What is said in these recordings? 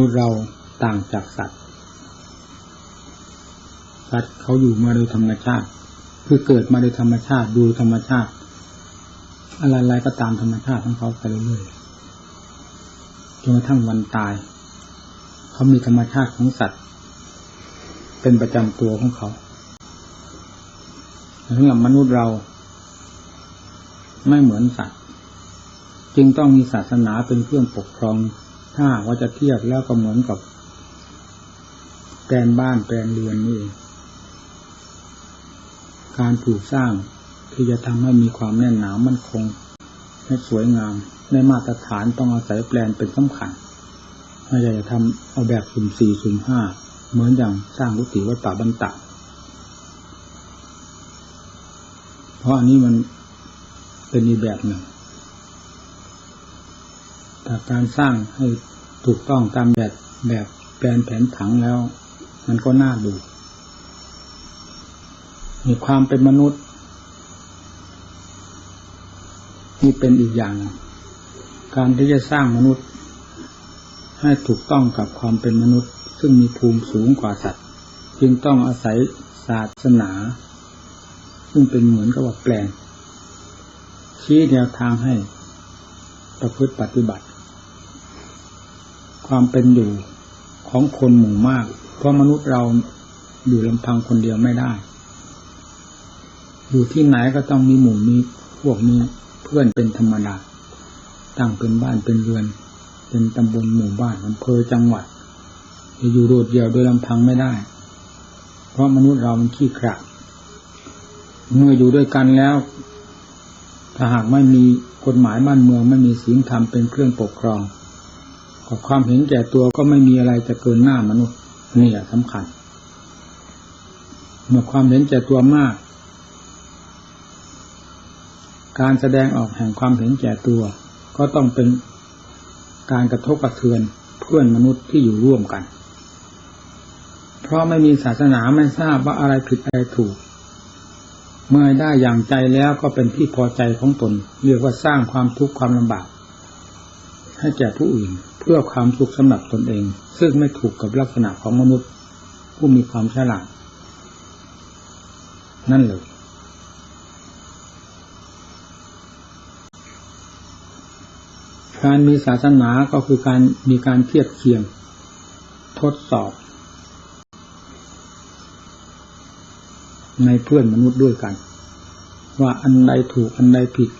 นุษย์เราต่างจากสัตว์ สัตว์เขาอยู่มาโดยธรรมชาติ คือเกิดมาโดยธรรมชาติดูธรรมชาติ อะไรๆก็ตามธรรมชาติของเขาไปเรื่อยๆจนกระทั่งวันตาย เขามีธรรมชาติของสัตว์ เป็นประจำตัวของเขาสำหรับมนุษย์เรา ไม่เหมือนสัตว์ จึงต้องมีศาสนาเป็นเครื่องปกครอง ถ้าว่าจะเทียบแล้วก็เหมือนกับแปลนบ้านแปลนเรือนนี่การปลูกสร้างที่จะทำให้มีความแน่นหนามั่นคงให้สวยงามในมาตรฐานต้องอาศัยแปลนเป็นสำคัญไม่ใช่จะทำเอาแบบสุ่มสี่สุ่มห้าเหมือนอย่างสร้างกุฏิวัดป่าบันตะเพราะอันนี้มันเป็นอีแบบหนึ่ง แต่การสร้างให้ถูกต้องตามแบบแบบแปลนแผนผังแล้ว มันก็น่าดู มีความเป็นมนุษย์นี่เป็นอีกอย่าง การที่จะสร้างมนุษย์ ให้ถูกต้องกับความเป็นมนุษย์ ซึ่งมีภูมิสูงกว่าสัตว์ จึงต้องอาศัยศาสนา ซึ่งเป็นเหมือนกับว่าแปลนชี้แนวทางให้ประพฤติปฏิบัติ ความเป็นอยู่ของคนหมู่มาก เพราะมนุษย์เราอยู่ลำพังคนเดียวไม่ได้ อยู่ที่ไหนก็ต้องมีหมู่มีพวกมีเพื่อนเป็นธรรมดา ตั้งเป็นบ้านเป็นเรือน เป็นตำบลหมู่บ้านอำเภอจังหวัดจะอยู่โดดเดี่ยวโดยลำพังไม่ได้ เพราะมนุษย์เรามันขี้ขลาดเมื่ออยู่ด้วยกันแล้ว ถ้าหากไม่มีกฎหมายบ้านเมืองไม่มีศีลธรรมเป็นเครื่องปกครอง กับความเห็นแก่ตัวก็ไม่มีอะไรจะเกินหน้ามนุษย์นี่แหละสำคัญ เมื่อความเห็นแก่ตัวมาก การแสดงออกแห่งความเห็นแก่ตัว ก็ต้องเป็นการกระทบกระเทือนเพื่อนมนุษย์ที่อยู่ร่วมกัน เพราะไม่มีศาสนาไม่ทราบว่าอะไรผิดอะไรถูก เมื่อได้อย่างใจแล้วก็เป็นที่พอใจของตน เรียกว่าสร้างความทุกข์ความลำบาก ให้แก่ผู้อื่น เพื่อความสุขสำหรับตนเอง ซึ่งไม่ถูกกับลักษณะของมนุษย์ ผู้มีความฉลาด นั่นเลยการมีศาสนาก็คือการมีการเทียบเคียง ทดสอบ ในเพื่อนมนุษย์ด้วยกัน ว่าอันใดถูกอันใดผิด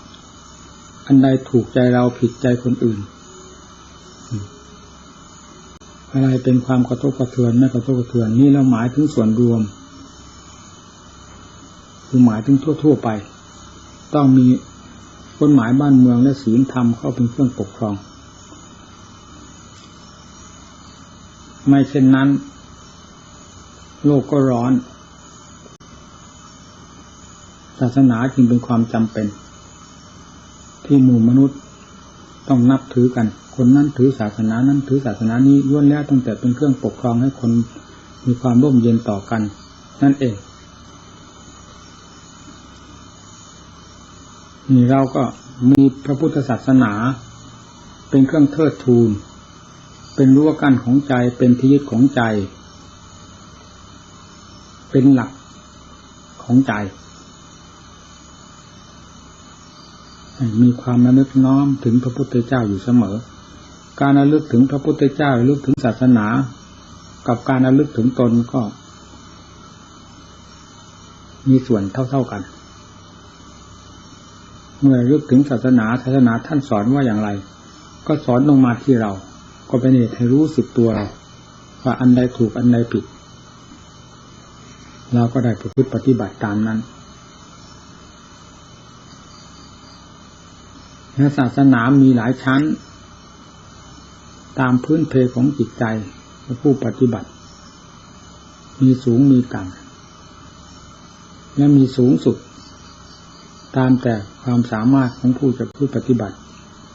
อันใดถูกใจเราผิดใจคนอื่น อะไรเป็นความกระทบกระเทือนไม่กระทบกระเทือนนี่เราหมายถึงส่วนรวม คือหมายถึงทั่ว ๆไป ต้องมีกฎหมายบ้านเมืองและศีลธรรมเข้าเป็นเครื่องปกครอง ไม่เช่นนั้น โลกก็ร้อนศาสนาจึงเป็นความจำเป็น ที่หมู่มนุษย์ ต้องนับถือกัน คนนั้นถือศาสนานั้นถือศาสนานี้ล้วนแล้วตั้งแต่เป็นเครื่องปกครองให้คนมีความร่มเย็นต่อกัน นั่นเองนี่เราก็มีพระพุทธศาสนา เป็นเครื่องเทิดทูน เป็นรั้วกั้นของใจเป็นที่ยึดของใจ เป็นหลักของใจ มีความระลึกน้อมถึงพระพุทธเจ้าอยู่เสมอ การระลึกถึงพระพุทธเจ้าระลึกถึงศาสนา กับการระลึกถึงตนก็ มีส่วนเท่าๆกัน เมื่อรึกถึงศาสนาศาสนาท่านสอนว่าอย่างไร ก็สอนลงมาที่เรา ก็เป็นเหตุให้รู้สึกตัวเราว่าอันใดถูกอันใดผิด เราก็ได้ประพฤติปฏิบัติตามนั้น ศาสนามีหลายชั้น ตามพื้นเพของจิตใจผู้ปฏิบัติ มีสูงมีต่ำและมีสูงสุด ตามแต่ความสามารถของผู้จะผู้ปฏิบัติ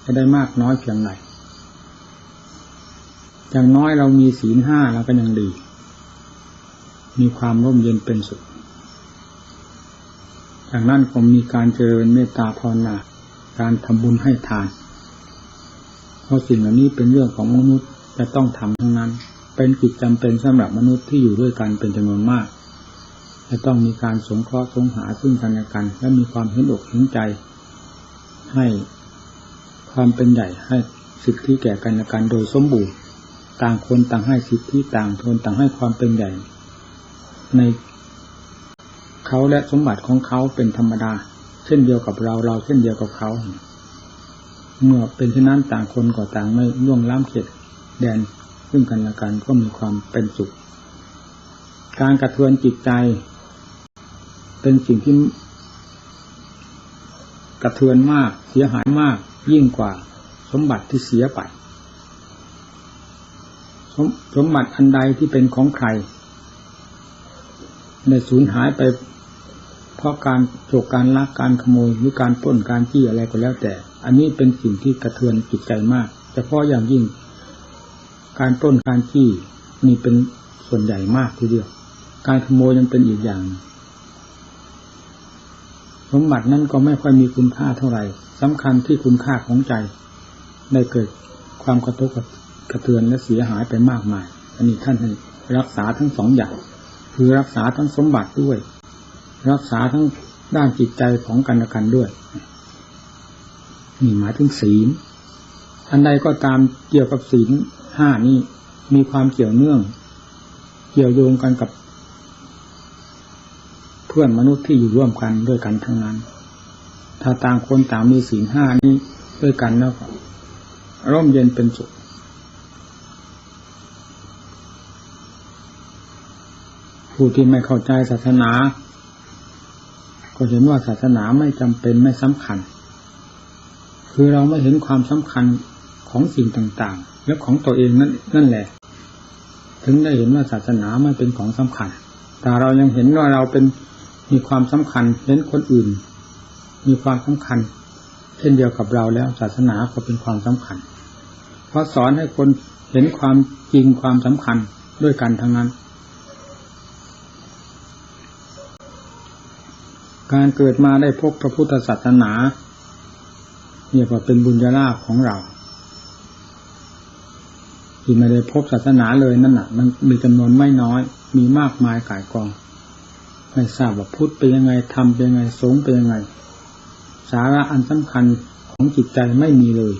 จะได้มากน้อยเพียงไรอย่างน้อยเรามีศีลห้าเราก็ยังดี มีความร่มเย็นเป็นสุดจากนั้นก็มีการเจริญเมตตาภาวนา การทำบุญให้ทาน เพราะสิ่งเหล่านี้เป็นเรื่องของมนุษย์จะต้องทำทั้งนั้น เป็นกิจจำเป็นสำหรับมนุษย์ที่อยู่ด้วยกันเป็นจำนวนมาก จะต้องมีการสงเคราะห์สงหาซึ่งกันและกัน และมีความเห็นอกเห็นใจ ให้ความเป็นใหญ่ให้สิทธิแก่กันและกันโดยสมบูรณ์ ต่างคนต่างให้สิทธิต่างคนต่างให้ความเป็นใหญ่ ในเขาและสมบัติของเขาเป็นธรรมดา เช่นเดียวกับเราเราเช่นเดียวกับเขา เมื่อเป็นเช่นนั้นต่างคนก็ต่างไม่ล่วงล้ำเขตแดนซึ่งกันและกันก็มีความเป็นสุข การกระเทือนจิตใจ เป็นสิ่งที่กระเทือนมากเสียหายมากยิ่งกว่าสมบัติที่เสียไปสมสมบัติอันใดที่เป็นของใครในสูญหายไป ราะการโจกการลักการขโมยหรือการป้นการจี้อะไรก็แล้วแต่ อันนี้เป็นสิ่งที่กระเทือนจิตใจมากเฉพาะอย่างยิ่ง การป้นการจี้นี่เป็นส่วนใหญ่มากทีเดียว การขโมยยังเป็นอีกอย่าง สมบัตินั้นก็ไม่ค่อยมีคุณค่าเท่าไหร่สำคัญที่คุณค่าของใจได้เกิดความกระทบกระเทือนและเสียหายไปมากมาย อันนี้ท่านรักษาทั้งสองอย่าง คือรักษาทั้งสมบัติด้วย รักษาทั้งด้านจิตใจของกันและกันด้วยนี่หมายถึงศีลอันใดก็ตามเกี่ยวกับศีลห้านี้มีความเกี่ยวเนื่อง เกี่ยวโยงกันกับ เพื่อนมนุษย์ที่อยู่ร่วมกันด้วยกันทั้งนั้น ถ้าต่างคนต่างมีศีลห้านี้ด้วยกันแล้วร่มเย็นเป็นสุขผู้ที่ไม่เข้าใจศาสนา ก็เห็นว่าศาสนาไม่จำเป็นไม่สำคัญ คือเราไม่เห็นความสำคัญของสิ่งต่างๆ และของตัวเองนั่นนั่นแหละ ถึงได้เห็นว่าศาสนาไม่เป็นของสำคัญ แต่เรายังเห็นว่าเราเป็นมีความสำคัญเห็นคนอื่น มีความสำคัญ เช่นเดียวกับเราแล้วศาสนาก็เป็นความสำคัญ เพราะสอนให้คนเห็นความจริงความสำคัญด้วยกันทั้งนั้น การเกิดมาได้พบพระพุทธศาสนาเนี่ยก็เป็นบุญญาลาภของเราที่ไม่ได้พบศาสนาเลยนั่นน่ะมันมีจำนวนไม่น้อย มีมากมายกายกองไม่ทราบว่าพุทธเป็นยังไงทำเป็นยังไงสงเป็นยังไง สาระอันสำคัญของจิตใจไม่มีเลย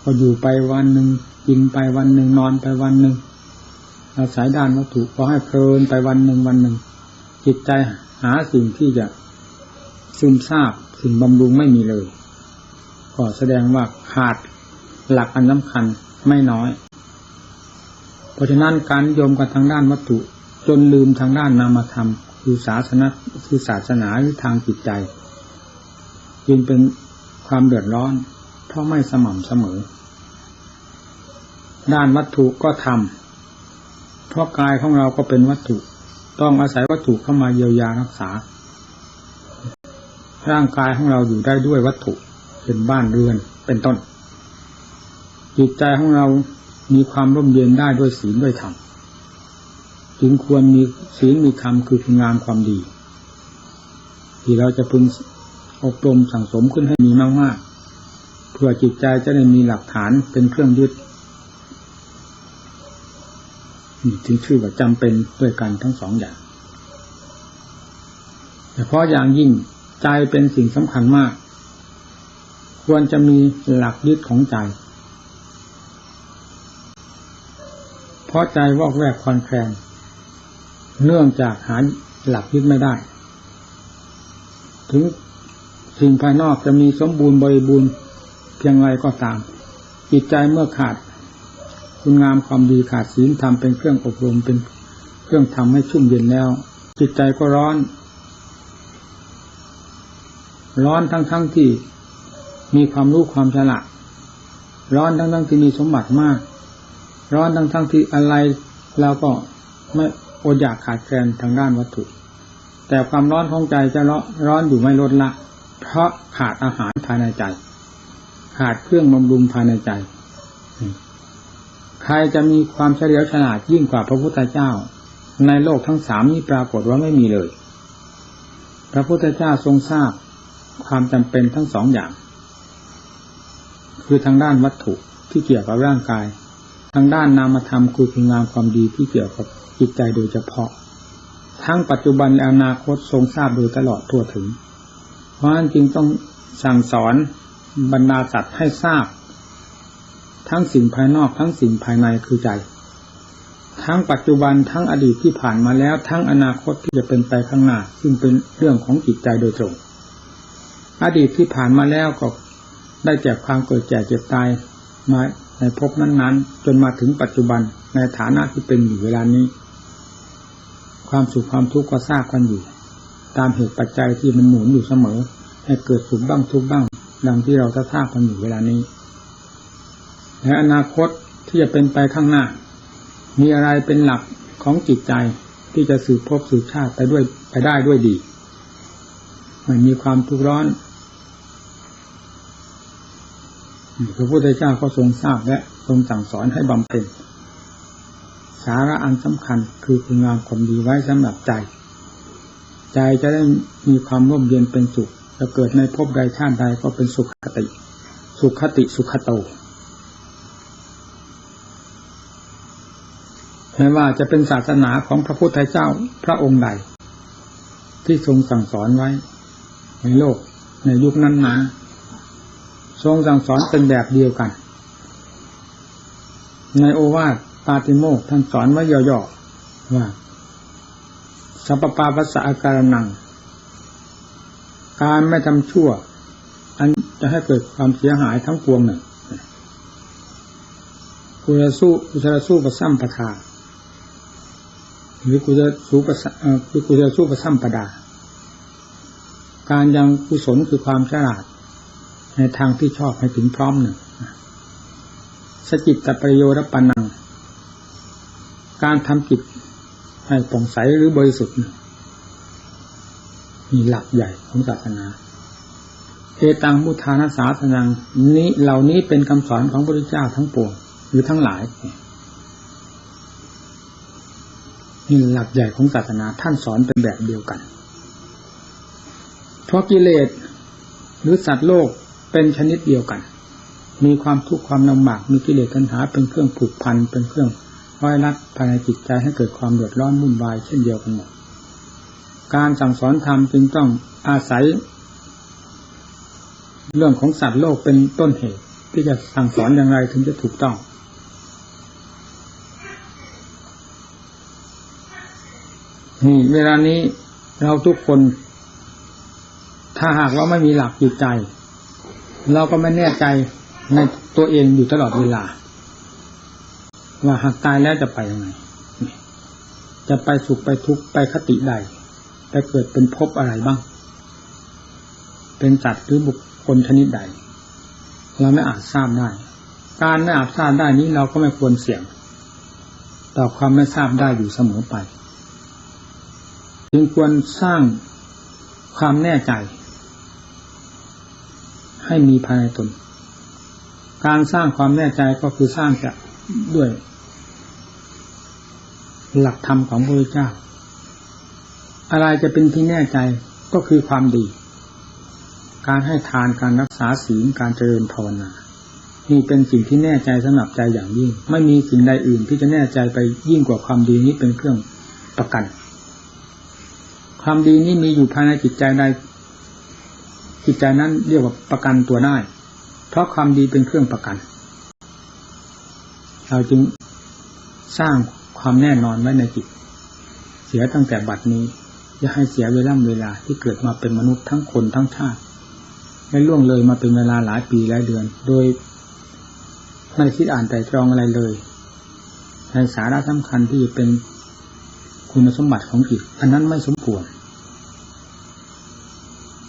พออยู่ไปวันหนึ่งกินไปวันหนึ่งนอนไปวันหนึ่งอาศัยด้านวัตถุพอให้เพลินไปวันหนึ่งวันหนึ่งจิตใจ หาสิ่งที่จะซึมซาบสิ่งบำรุงไม่มีเลย ก็แสดงว่าขาดหลักอันสำคัญไม่น้อย เพราะฉะนั้นการยมกันทางด้านวัตถุ จนลืมทางด้านนามธรรมคือศาสนาคือศาสนาหรือทางจิตใจ จึงเป็นความเดือดร้อน เพราะไม่สม่ำเสมอ ด้านวัตถุก็ทำเพราะกายของเราก็เป็นวัตถุ ต้องอาศัยวัตถุเข้ามาเยียวยารักษา ร่างกายของเราอยู่ได้ด้วยวัตถุเป็นบ้านเรือนเป็นต้น จิตใจของเรามีความร่มเย็นได้ด้วยศีลด้วยธรรมจึงควรมีศีลมีธรรมคือคุณงามความดี ที่เราจะพึงอบรมสั่งสมขึ้นให้มีมากๆเพื่อจิตใจจะได้มีหลักฐานเป็นเครื่องยึด ถึงชื่อว่าจำเป็นด้วยกันทั้งสองอย่างแต่เพราะอย่างยิ่งใจเป็นสิ่งสำคัญมาก ควรจะมีหลักยึดของใจ เพราะใจวอกแวกคลอนแคลนเนื่องจากหาหลักยึดไม่ได้ ถึงสิ่งภายนอกจะมีสมบูรณ์บริบูรณ์เพียงไรก็ตาม จิตใจเมื่อขาด คุณงามความดีขาดศีลธรรมเป็นเครื่องอบรมเป็นเครื่องทำให้ชุ่มเย็นแล้ว จิตใจก็ร้อน ร้อนทั้งๆทที่มีความรู้ความฉลาดร้อนทั้งๆทที่มีสมบัติมาก ร้อนทั้งๆทที่อะไรเราก็ไม่อดอยากขาดแคลนทางด้านวัตถุ แต่ความร้อนของใจจะร้อนอยู่ไม่ลดละ เพราะขาดอาหารภายในใจ ขาดเครื่องบำรุงภายในใจ ครจะมีความเฉลียวฉลาดยิ่งกว่าพระพุทธเจ้า ในโลกทั้งสามนี้ปรากฏว่าไม่มีเลย พระพุทธเจ้าทรงทราบความจำเป็นทั้งสองอย่าง คือทางด้านวัตถุที่เกี่ยวกับร่างกาย ทางด้านนามธรรมคือคุณงามความดีที่เกี่ยวกับจิตใจโดยเฉพาะ ทั้งปัจจุบันและอนาคตทรงทราบโดยตลอดทั่วถึง เพราะฉะนั้นจึงต้องสั่งสอนบรรดาสัตว์ให้ทราบ ทั้งสิ่งภายนอกทั้งสิ่งภายในคือใจ ทั้งปัจจุบันทั้งอดีตที่ผ่านมาแล้ว ทั้งอนาคตที่จะเป็นไปข้างหน้า ซึ่งเป็นเรื่องของจิตใจโดยตรง อดีตที่ผ่านมาแล้วก็ได้แจกความเกิดแก่เจ็บตายมาในภพนั้นๆ จนมาถึงปัจจุบันในฐานะที่เป็นอยู่เวลานี้ ความสุขความทุกข์ก็ทราบกันอยู่ ตามเหตุปัจจัยที่มันหมุนอยู่เสมอ ให้เกิดสุขบ้างทุกข์บ้าง ดังที่เราทราบกันอยู่เวลานี้ และอนาคตที่จะเป็นไปข้างหน้า มีอะไรเป็นหลักของจิตใจที่จะสืบพบสืบชาติไปด้วยไปได้ด้วยดีไม่มีความทุกข์ร้อนพระพุทธเจ้าก็ทรงทราบและทรงสั่งสอนให้บำเพ็ญสาระอันสำคัญคือคุณงามความดีไว้สำหรับใจ ใจจะได้มีความร่มเย็นเป็นสุขจะเกิดในภพใดชาติใดก็เป็นสุขคติ สุขคติสุขโต ไม่ว่าจะเป็นศาสนาของพระพุทธเจ้าพระองค์ใด ที่ทรงสั่งสอนไว้ ในโลกในยุคนั้นนั้นทรงสั่งสอนเป็นแบบเดียวกัน ในโอวาทปาติโมกท่านสอนไว้ย่อๆว่าสัพปาปัสสะอาการนัง การไม่ทำชั่ว อันจะให้เกิดความเสียหายทั้งปวงหนึ่งกุจะสู้กุจะสู้ประซ้ำประทา หรือกุจะสู้ประคือกุจะสู้ประซ้ำประดา การยังกุศลคือความฉลาด ในทางที่ชอบให้ถึงพร้อมหนึ่งสจิตตประโยชน์ปนัง การทำจิตให้ป่องใสหรือบริสุทธิ์มีหลักใหญ่ของศาสนาเอตังมุทานาสาสนังนี้เหล่านี้เป็นคำสอนของพระพุทธเจ้าทั้งปวงหรือทั้งหลาย นี่หลักใหญ่ของศาสนาท่านสอนเป็นแบบเดียวกัน เพราะกิเลสหรือสัตว์โลกเป็นชนิดเดียวกัน มีความทุกข์ความลำบากมีกิเลสตัณหาเป็นเครื่องผูกพันเป็นเครื่องร้อยรัดภายในจิตใจให้เกิดความเดือดร้อนวุ่นวายเช่นเดียวกันหมดการสั่งสอนธรรมจึงต้องอาศัย เรื่องของสัตว์โลกเป็นต้นเหตุ ที่จะสั่งสอนอย่างไรถึงจะถูกต้อง นี่เวลานี้เราทุกคน ถ้าหากว่าไม่มีหลักจิตใจ เราก็ไม่แน่ใจในตัวเองอยู่ตลอดเวลา ว่าหากตายแล้วจะไปยังไง จะไปสุขไปทุกข์ไปคติใดไปเกิดเป็นภพอะไรบ้าง เป็นสัตว์หรือบุคคลชนิดใด เราไม่อาจทราบได้ การไม่อาจทราบได้นี้เราก็ไม่ควรเสี่ยง ต่อความไม่ทราบได้อยู่เสมอไป จึงควรสร้างความแน่ใจ ให้มีภายในตน การสร้างความแน่ใจก็คือสร้างจากด้วย หลักธรรมของพระพุทธเจ้า อะไรจะเป็นที่แน่ใจก็คือความดี การให้ทานการรักษาศีลการเจริญภาวนานี่เป็นสิ่งที่แน่ใจสำหรับใจอย่างยิ่ง ไม่มีสิ่งใดอื่นที่จะแน่ใจไปยิ่งกว่าความดีนี้เป็นเครื่องประกัน ความดีนี้มีอยู่ภายในจิตใจใดจิตใจนั้นเรียกว่าประกันตัวได้ เพราะความดีเป็นเครื่องประกัน เราจึงสร้างความแน่นอนไว้ในจิต เสียตั้งแต่บัดนี้ อย่าให้เสียเวลาเวลาที่เกิดมาเป็นมนุษย์ทั้งคนทั้งชาติไม่ล่วงเลยมาเป็นเวลาหลายปีหลายเดือน โดยไม่คิดอ่านแต่ตรองอะไรเลยในสาระสำคัญที่เป็นคุณสมบัติของจิต อันนั้นไม่สมควร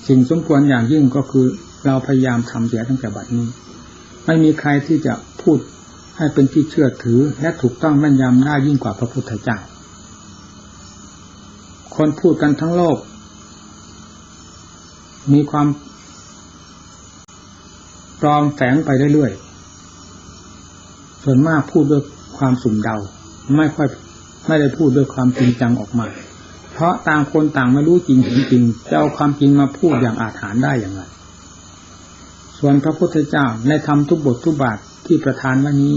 สิ่งสมควรอย่างยิ่งก็คือเราพยายามทำเสียตั้งแต่บัดนี้ ไม่มีใครที่จะพูดให้เป็นที่เชื่อถือ และถูกต้องแม่นยำได้ยิ่งกว่าพระพุทธเจ้า คนพูดกันทั้งโลก มีความปลอมแฝงไปเรื่อยๆส่วนมากพูดด้วยความสุ่มเดา ไม่ค่อยไม่ได้พูดด้วยความจริงจังออกมา เพราะต่างคนต่างไม่รู้จริงเห็นจริงจะเอาความจริงมาพูดอย่างอาถรรพ์ได้อย่างไร ส่วนพระพุทธเจ้าในธรรมทุกบททุกบาทที่ประทานวันนี้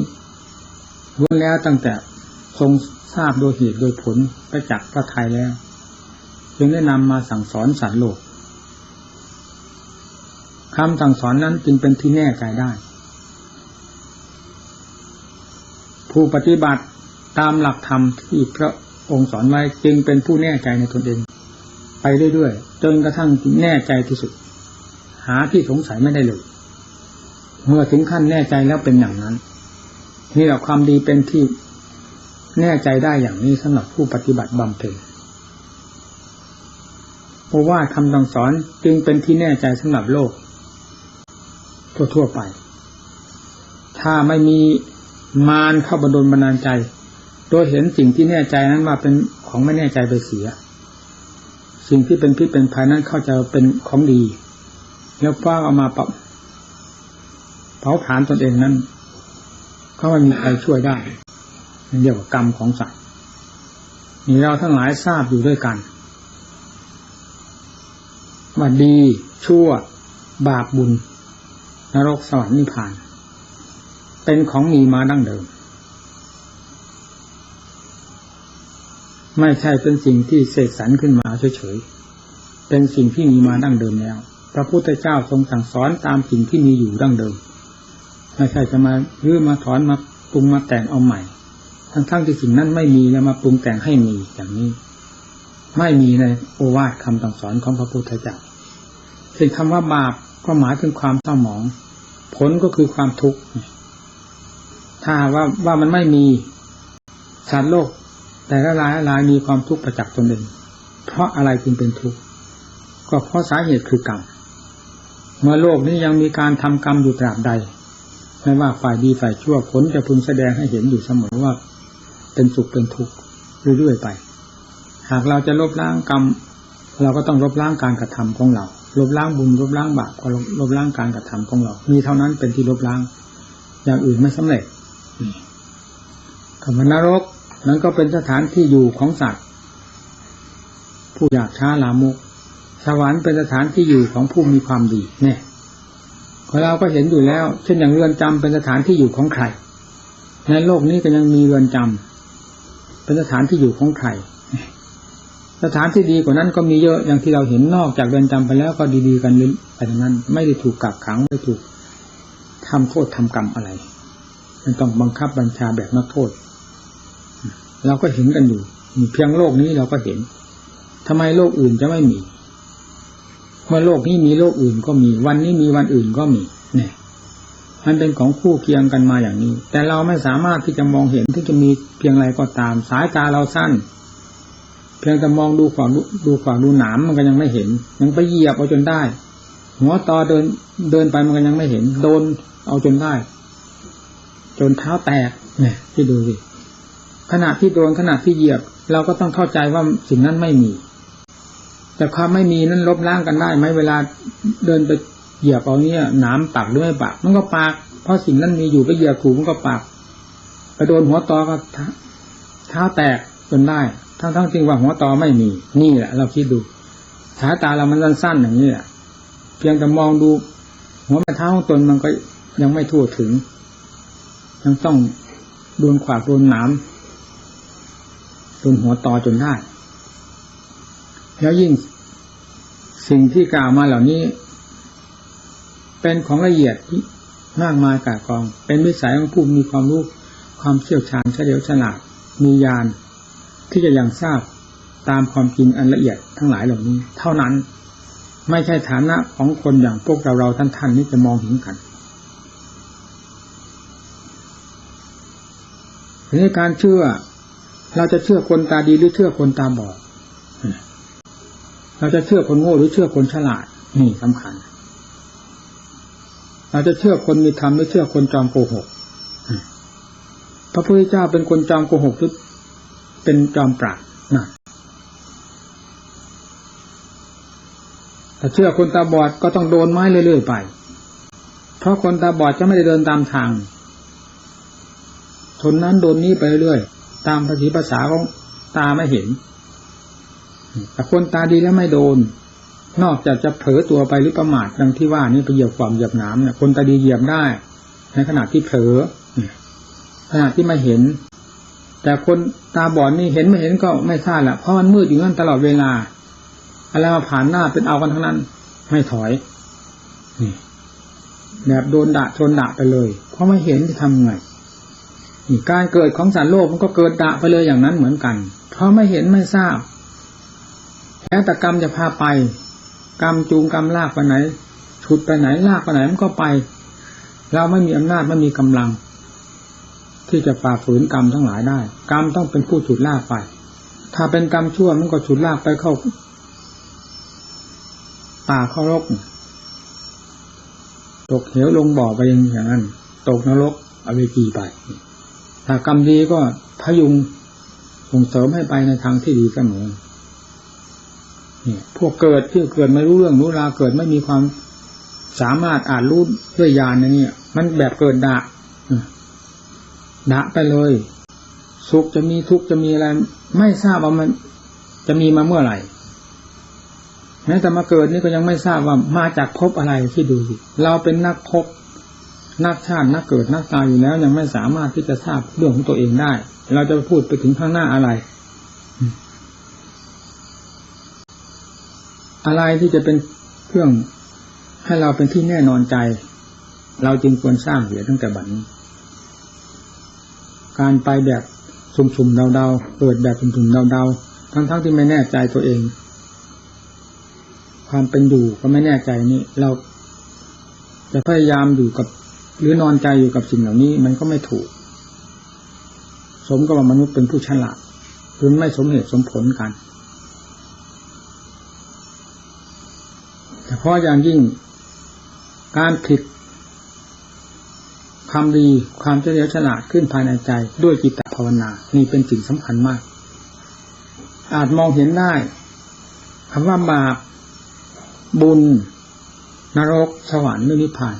ล้วนแล้วตั้งแต่ทรงทราบโดยเหตุโดยผลประจักษ์พระทัยแล้ว จึงได้นำมาสั่งสอนสัตว์โลกคำสั่งสอนนั้นจึงเป็นที่แน่ใจได้ ผู้ปฏิบัติตามหลักธรรมที่พระ องค์สอนไว้จึงเป็นผู้แน่ใจในตนเอง ไปเรื่อยๆจนกระทั่งแน่ใจที่สุด หาที่สงสัยไม่ได้เลย เมื่อถึงขั้นแน่ใจแล้วเป็นอย่างนั้น นี่แหละความดีเป็นที่แน่ใจได้อย่างนี้สำหรับผู้ปฏิบัติบำเพ็ญเพราะว่าคำสั่งสอนจึงเป็นที่แน่ใจสำหรับโลก ทั่วๆไป ถ้าไม่มีมารเข้าบดลบันดาลใจ โดยเห็นสิ่งที่แน่ใจนั้นว่าเป็นของไม่แน่ใจไปเสีย สิ่งที่เป็นพิษเป็นภัยนั้นเข้าใจเป็นของดี แล้วป้าเอามาปรับเผาผลาญตนเองนั้นก็ไม่มีใครช่วยได้เรียกว่ากรรมของสัตว์นี่เราทั้งหลายทราบอยู่ด้วยกันว่าดีชั่ว บาปบุญ นรกสวรรค์นิพพาน เป็นของมีมาดั้งเดิม ไม่ใช่เป็นสิ่งที่เสกสรรขึ้นมาเฉยๆ เป็นสิ่งที่มีมาดั้งเดิมแล้ว พระพุทธเจ้าทรงสั่งสอนตามสิ่งที่มีอยู่ดั้งเดิม ไม่ใช่จะมารื้อมาถอนมาปรุงมาแต่งเอาใหม่ ทั้งๆที่สิ่งนั้นไม่มีแล้วมาปรุงแต่งให้มีอย่างนี้ ไม่มีในโอวาทคำสั่งสอนของพระพุทธเจ้าเป็นคำว่าบาปก็หมายถึงความเศร้าหมอง ผลก็คือความทุกข์ ถ้าว่าว่ามันไม่มีสัตว์โลก แต่ละรายละรายมีความทุกข์ประจักษ์ตนเองเพราะอะไรจึงเป็นทุกข์ก็เพราะสาเหตุคือกรรมเมื่อโลกนี้ยังมีการทำกรรมอยู่ตราบใดไม่ว่าฝ่ายดีฝ่ายชั่วผลจะพึงแสดงให้เห็นอยู่เสมอว่า เป็นสุขเป็นทุกข์เรื่อยๆไป หากเราจะลบล้างกรรม เราก็ต้องลบล้างการกระทำของเรา ลบล้างบุญลบล้างบาปก็ลบล้างการกระทำของเรา มีเท่านั้นเป็นที่ลบล้าง อย่างอื่นไม่สำเร็จคำว่านรก นั้นก็เป็นสถานที่อยู่ของสัตว์ ผู้อยากช้าลามุกสวรรค์เป็นสถานที่อยู่ของผู้มีความดีเนี่ยเราก็เห็นอยู่แล้ว เช่นอย่างเรือนจำเป็นสถานที่อยู่ของใคร ในโลกนี้ก็ยังมีเรือนจำเป็นสถานที่อยู่ของใคร สถานที่ดีกว่านั้นก็มีเยอะอย่างที่เราเห็นนอกจากเรือนจำไปแล้วก็ดีๆกันไปทั้งนั้น ไม่ได้ถูกกักขังไม่ถูกทำโทษทำกรรมอะไรมันต้องบังคับบัญชาแบบนักโทษ เราก็เห็นกันอยู่เพียงโลกนี้เราก็เห็นทำไมโลกอื่นจะไม่มี เมื่อโลกนี้มีโลกอื่นก็มี วันนี้มีวันอื่นก็มีเนี่ยมันเป็นของคู่เคียงกันมาอย่างนี้ แต่เราไม่สามารถที่จะมองเห็นที่จะมีเพียงไรก็ตาม สายตาเราสั้น เพียงแต่มองดูฝั่งดูฝั่งดูหนามมันก็ยังไม่เห็น ยังไปเหยียบเอาจนได้ หัวต่อเดินเดินไปมันก็ยังไม่เห็น โดนเอาจนได้ จนเท้าแตกเนี่ยที่ดูสิ ขณะที่โดนขณะที่เหยียบ เราก็ต้องเข้าใจว่าสิ่งนั้นไม่มี แต่ความไม่มีนั้นลบล้างกันได้ไหมเวลาเดินไปเหยียบเอาเนี่ยหนาปากหรือไม่ปากมันก็ปากเพราะสิ่งนั้นมีอยู่ไปเหยียบถูมันก็ปากไปโดนหัวตอก็เท้าแตกจนได้ ทั้งทั้งจริงว่าหัวตอไม่มี นี่แหละ เราคิดดูสายตาเรามันสั้นๆอย่างนี้แหละเพียงแต่มองดู หัวแม่เท้าของตนมันก็ยังไม่ทั่วถึงยังต้องโดนขวากโดนหนาม โดนหัวตอจนได้ แล้วยิ่งสิ่งที่กล่าวมาเหล่านี้ เป็นของละเอียดมากมายกากอง เป็นวิสัยของผู้มีความรู้ความเชี่ยวชาญเฉลียวฉลาดมีญาณที่จะยังทราบตามความจริงอันละเอียดทั้งหลายเหล่านี้ เท่านั้นไม่ใช่ฐานะของคนอย่างพวกเราเราท่านท่านนี้จะมองเห็นกันทีนี้การเชื่อ เราจะเชื่อคนตาดีหรือเชื่อคนตาบอดเราจะเชื่อคนโง่หรือเชื่อคนฉลาด นี่สำคัญ เราจะเชื่อคนมีธรรมหรือเชื่อคนจอมโกหกพระพุทธเจ้าเป็นคนจอมโกหกหรือเป็นจอมปราดนะถ้าเชื่อคนตาบอดก็ต้องโดนไม้เรื่อยๆไป เพราะคนตาบอดจะไม่ได้เดินตามทางทนนั้นโดนนี้ไปเรื่อย ตามภาษีภาษาของตาไม่เห็นแต่คนตาดีแล้วไม่โดน นอกจากจะเผลอตัวไปหรือประมาทดังที่ว่านี่ไปเหยียบความเหยียบน้ำเนี่ยคนตาดีเหยียบได้ ในขณะที่เผลอขณะที่ไม่เห็น แต่คนตาบอดนี่เห็นไม่เห็นก็ไม่ทราบแหละเพราะมันมืดอยู่นั่นตลอดเวลาอะไรมาผ่านหน้าเป็นเอากันทั้งนั้น ไม่ถอยนี่แบบโดนด่าชนด่าไปเลย เพราะไม่เห็นจะทำไง การเกิดของสารโลกมันก็เกิดด่าไปเลยอย่างนั้นเหมือนกัน เพราะไม่เห็นไม่ทราบแล้วแต่กรรมจะพาไป กรรมจูงกรรมลากไปไหนฉุดไปไหนลากไปไหนมันก็ไป เราไม่มีอำนาจไม่มีกำลัง ที่จะฝ่าฝืนกรรมทั้งหลายได้ กรรมต้องเป็นผู้ฉุดลากไป ถ้าเป็นกรรมชั่วมันก็ฉุดลากไปเข้าป่าเข้ารกตกเหวลงบ่อไปอย่างนั้น ตกนรกอเวจีไป ถ้ากรรมดีก็พยุงส่งเสริมให้ไปในทางที่ดีเสมอนี่พวกเกิดที่เกิดไม่รู้เรื่องรู้ราวเกิดไม่มีความสามารถอ่านรู้ด้วยญาณนนี่มันแบบเกิดดะดะไปเลยสุขจะมีทุกข์จะมีอะไร ไม่ทราบว่ามัน จะมีมาเมื่อไหร่แม้แต่มาเกิดนี่ก็ยังไม่ทราบว่ามาจากภพอะไรที่ดูสิเราเป็นนักภพ นักชาตินักเกิดนักตายอยู่แล้ว ยังไม่สามารถที่จะทราบเรื่องของตัวเองได้ เราจะพูดไปถึงข้างหน้าอะไร อะไรที่จะเป็นเครื่องให้เราเป็นที่แน่นอนใจ เราจึงควรสร้างเสียตั้งแต่บัดนี้ การไปแบบสุ่มๆเดาๆเกิดแบบสุ่มๆเดาๆทั้งๆที่ไม่แน่ใจตัวเอง ความเป็นอยู่ก็ไม่แน่ใจนี่เราจะพยายามอยู่กับ หรือนอนใจอยู่กับสิ่งเหล่านี้มันก็ไม่ถูก สมกับว่ามนุษย์เป็นผู้ฉลาดหรือไม่สมเหตุสมผลกันแต่เพราะอย่างยิ่งการผิดความดีความเฉลียวฉลาดขึ้นภายในใจด้วยจิตตภาวนา นี่เป็นสิ่งสำคัญมาก อาจมองเห็นได้คำว่าบาปบุญ นรกสวรรค์นิพพาน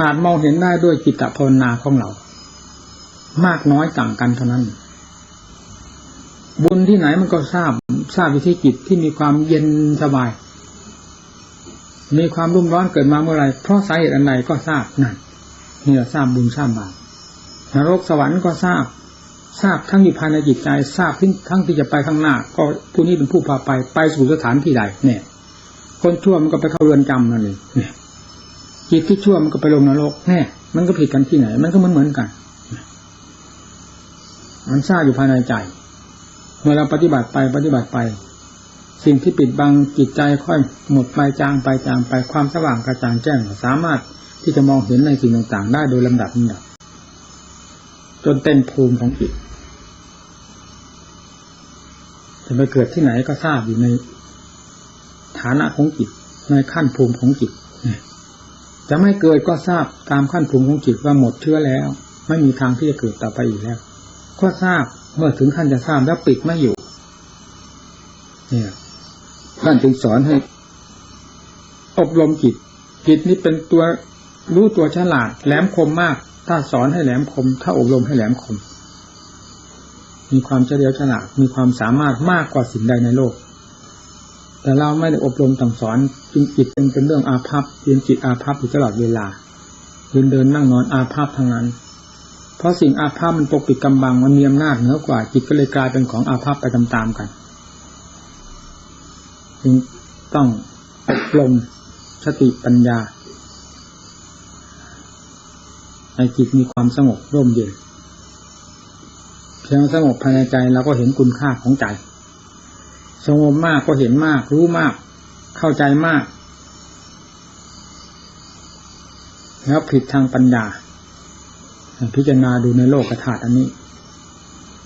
อาจมองเห็นได้ด้วยจิตตภาวนาของเรา มากน้อยต่างกันเท่านั้น บุญที่ไหนมันก็ทราบ ทราบวิธีจิตที่มีความเย็นสบาย มีความรุ่มร้อนเกิดมาเมื่อไรเพราะสาเหตุอันใดก็ทราบนั่นนี่เราทราบบุญทราบบาปนรกสวรรค์ก็ทราบ ทราบทั้งอยู่ภายในจิตใจ ทราบทั้งทั้งที่จะไปข้างหน้า ก็ผู้นี้เป็นผู้พาไปไปสู่สถานที่ใดเนี่ย คนชั่วมันก็ไปเข้าเรือนจำนั่นเองเนี่ย จิตที่ชั่วมันก็ไปลงนรกแน่มันก็ผิดกันที่ไหน มันก็เหมือนเหมือนกัน มันทราบอยู่ภายในใจ เมื่อเราปฏิบัติไปปฏิบัติไป สิ่งที่ปิดบังจิตใจค่อยหมดไปจางไปจางไปความสว่างกระจ่างแจ้งสามารถที่จะมองเห็นในสิ่งต่างๆ ได้โดยลำดับลำดับจนเต็มภูมิของจิตจะไปเกิดที่ไหนก็ทราบอยู่ในฐานะของจิตในขั้นภูมิของจิต จะไม่เกิดก็ทราบตามขั้นภูมิของจิตว่าหมดเชื้อแล้ว ไม่มีทางที่จะเกิดต่อไปอีกแล้ว ก็ทราบเมื่อถึงขั้นจะทราบแล้วปิดไม่อยู่ เนี่ยท่านจึงสอนให้ อบรมจิต จิตนี้เป็นตัวรู้ตัวฉลาด แหลมคมมาก ถ้าสอนให้แหลมคม ถ้าอบรมให้แหลมคม มีความเฉลียวฉลาดมีความสามารถมากกว่าสิ่งใดในโลก แต่เราไม่ได้อบรมสั่งสอนจึงจิตเป็นเป็นเรื่องอาภัพเรียนจิตอาภัพอยู่ตลอดเวลาเดินเดินนั่งนอนอาภัพทั้งนั้น เพราะสิ่งอาภัพมันปกปิดกำบังมันมีอำนาจเหนือกว่า จิตก็เลยกลายเป็นของอาภัพไปตามๆกันจึงต้องอบรมสติปัญญาให้จิตมีความสงบร่มเย็นเพียงสงบภายในใจเราก็เห็นคุณค่าของใจ สงบมากก็เห็นมาก รู้มาก เข้าใจมาก แล้วผิดทางปัญญา พิจารณาดูในโลกธาตุอันนี้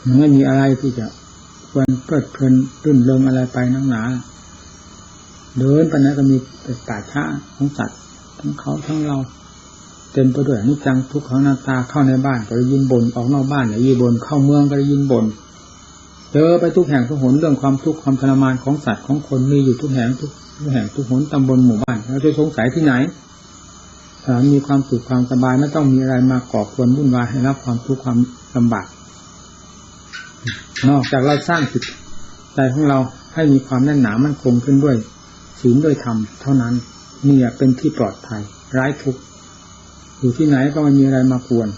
มันไม่มีอะไรที่จะควรเพลิดเพลินรื่นเริงอะไรไปนักหนา เดินไปนั้นก็มีแต่ป่าช้าของสัตว์ทั้งเขาทั้งเราเต็มไปด้วยนิจังทุกขังหน้าตาเข้าในบ้านก็ได้ยินบนออกนอกบ้านก็ได้ยินบนเข้าเมืองก็ได้ยินบน เจอไปทุกแห่งทุกหนเรื่องความทุกข์ความทรมานของสัตว์ของคนมีอยู่ทุกแห่งทุกแห่งทุกหนตำบลหมู่บ้านเราจะสงสัยที่ไหนถ้ามีความสุขความสบายไม่ต้องมีอะไรมาก่อควรวุ่นวายให้รับความทุกข์ความลำบากนอกจากเราสร้างจิตใจของเราให้มีความแน่นหนามั่นคงขึ้นด้วยศีลด้วยธรรมเท่านั้นนี่เป็นที่ปลอดภัยร้ายทุกข์อยู่ที่ไหนก็ไม่มีอะไรมากวน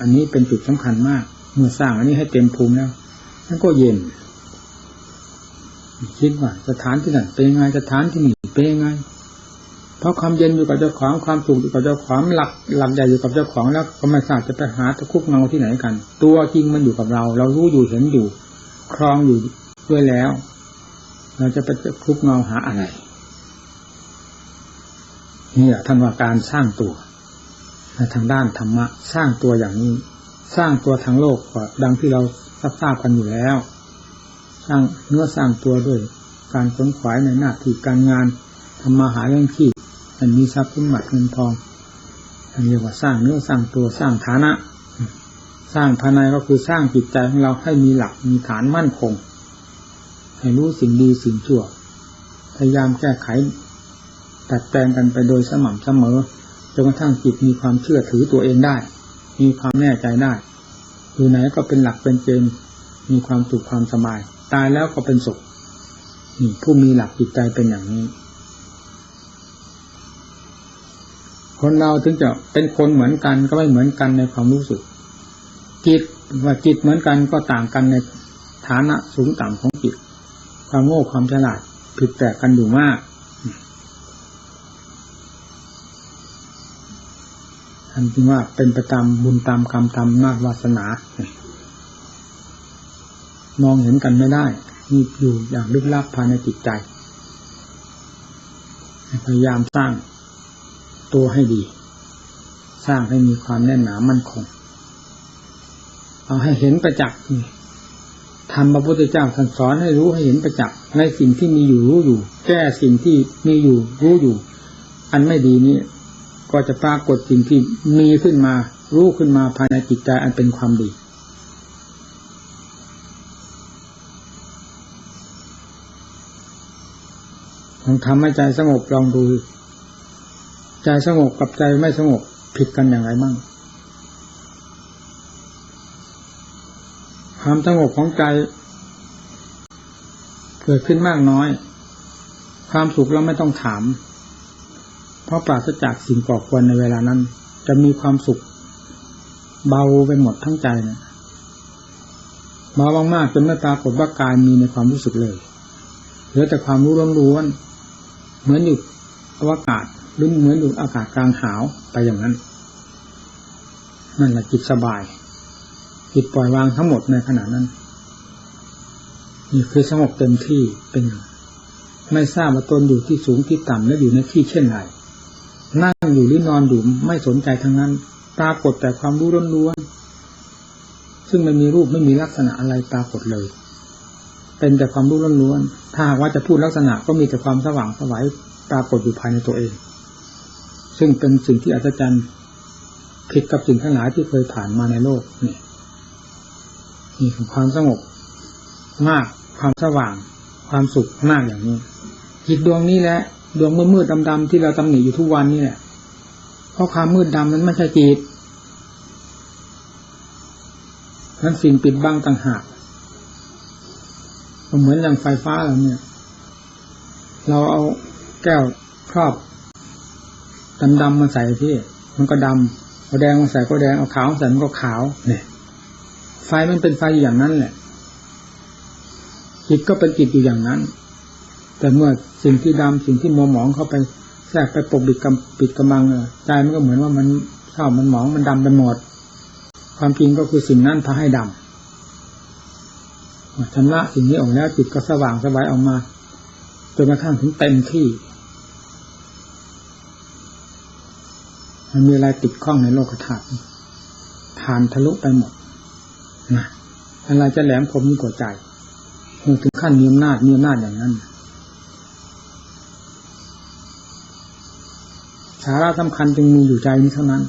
อันนี้เป็นจุดสำคัญมาก เมื่อสร้างอันนี้ให้เต็มภูมิแล้ว นั่นก็เย็น คิดว่าสถานที่นั่นเป็นยังไงสถานที่นี่เป็นยังไง เพราะความเย็นอยู่กับเจ้าของความสุขอยู่กับเจ้าของหลักหลักใหญ่อยู่กับเจ้าของแล้วก็ไม่ทราบจะไปหาตะคุบเงาที่ไหนกัน ตัวจริงมันอยู่กับเรา เรารู้อยู่เห็นอยู่ ครองอยู่ด้วยแล้ว เราจะไปตะคุบเงาหาอะไรนี่แหละท่านว่าการสร้างตัวทางด้านธรรมะ สร้างตัวอย่างนี้ สร้างตัวทางโลกก็ดังที่เรา ทราบกันอยู่แล้ว สร้างเนื้อสร้างตัวด้วย การขนขวายในหน้าที่การงานทำมาหาเรื่องที่มันมีทรัพย์สมบัติเงินทองอันเรียกว่าสร้างเนื้อสร้างตัวสร้างฐานะ สร้างภายในก็คือสร้างจิตใจของเราให้มีหลักมีฐานมั่นคง ให้รู้สิ่งดีสิ่งชั่ว พยายามแก้ไขตัดแปลงกันไปโดยสม่ำเสมอจนกระทั่งจิตมีความเชื่อถือตัวเองได้ มีความแน่ใจได้ อยู่ไหนก็เป็นหลักเป็นเกณฑ์มีความสุขความสบาย ตายแล้วก็เป็นสุขนี่ผู้มีหลักจิตใจเป็นอย่างนี้ คนเราถึงจะเป็นคนเหมือนกันก็ไม่เหมือนกันในความรู้สึก จิตว่าจิตเหมือนกันก็ต่างกันในฐานะสูงต่ำของจิต ความโง่ความฉลาดผิดแปลกกันอยู่มาก ท่านจึงว่าเป็นประจำบุญตามกรรมตามนาจวาสนา มองเห็นกันไม่ได้มีอยู่อย่างลึกลับภายในจิตใจ พยายามสร้างตัวให้ดี สร้างให้มีความแน่นหนามั่นคง เอาให้เห็นประจักษ์ทำพระพุทธเจ้าท่านสอนให้รู้ให้เห็นประจักษ์ในสิ่งที่มีอยู่รู้อยู่ แก้สิ่งที่มีอยู่รู้อยู่ อันไม่ดีนี้ ก็จะปรากฏสิ่งที่มีขึ้นมา รู้ขึ้นมาภายในจิตใจอันเป็นความดีลองทำให้ใจสงบลองดู ใจสงบกับใจไม่สงบผิดกันอย่างไรมั่งความสงบของใจ เกิดขึ้นมากน้อย ความสุขเราไม่ต้องถาม เพราะปราศจากสิ่งก่อควรในเวลานั้น จะมีความสุข เบาไปหมดทั้งใจเนี่ยเบามากๆจนไม่ปรากฏว่ากายมีในความรู้สึกเลยเหลือแต่ความรู้ล้วนๆเหมือนอยู่อวกาศหรือเหมือนอยู่อากาศกลางหาวไปอย่างนั้น นั่นแหละจิตสบายจิตปล่อยวางทั้งหมดในขณะนั้น นี่คือสงบเต็มที่เป็นไม่ทราบว่าตนอยู่ที่สูงที่ต่ำและอยู่ในที่เช่นไร นั่งอยู่หรือนอนอยู่ไม่สนใจทั้งนั้น ปรากฏแต่ความรู้ล้วนๆซึ่งไม่มีรูปไม่มีลักษณะอะไรปรากฏเลย เป็นแต่ความรู้ล้วนๆถ้าหากว่าจะพูดลักษณะก็มีแต่ความสว่างสวัยปรากฏอยู่ภายในตัวเอง ซึ่งเป็นสิ่งที่อัศจรรย์ผิดกับสิ่งทั้งหลายที่เคยผ่านมาในโลกนี่นี่คือความสงบมาก ความสว่าง ความสุขมากอย่างนี้จิตดวงนี้แหละ ดวงมืดๆดำๆที่เราตำหนิอยู่ทุกวันนี่แหละเพราะความมืดดำนั้นไม่ใช่จิตนั้นสิ่งปิดบังต่างหากเหมือนอย่างไฟฟ้าเราเนี่ย เราเอาแก้วครอบดำๆมาใส่ที่ มันก็ดำเอาแดงมาใส่ก็แดงเอาขาวมาใส่มันก็ขาวเนี่ย ไฟมันเป็นไฟอย่างนั้นแหละจิตก็เป็นจิตอยู่อย่างนั้น แต่เมื่อสิ่งที่ดำสิ่งที่มัวหมองเข้าไปแทรกไปปกปิดกำปิดกำบังใจมันก็เหมือนว่ามันเศร้ามันหมองมันดำไปหมด ความจริงก็คือสิ่งนั้นพาให้ดำชำระสิ่งนี้ออกแล้วจิตก็สว่างสบายออกมาจนกระทั่งถึงเต็มที่มันมีอะไรติดข้องในโลกธาตุผ่านทะลุไปหมดนะอะไรจะแหลมคมยิ่งกว่าใจถึงขั้นมีอำนาจมีอำนาจอย่างนั้น สาระสำคัญจึงมีอยู่ใจนี้เท่านั้น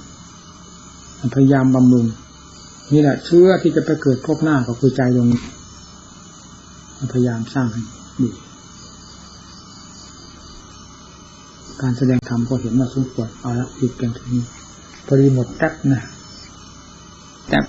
พยายามบำรุงนี่แหละเชื่อที่จะไปเกิดพบหน้าก็คือใจตรงนี้พยายามสร้างให้ดีการแสดงธรรมก็เห็นว่าสมควรเอาละหยุดเพียงเท่านี้พอดีหมดแั๊บนะแั๊บ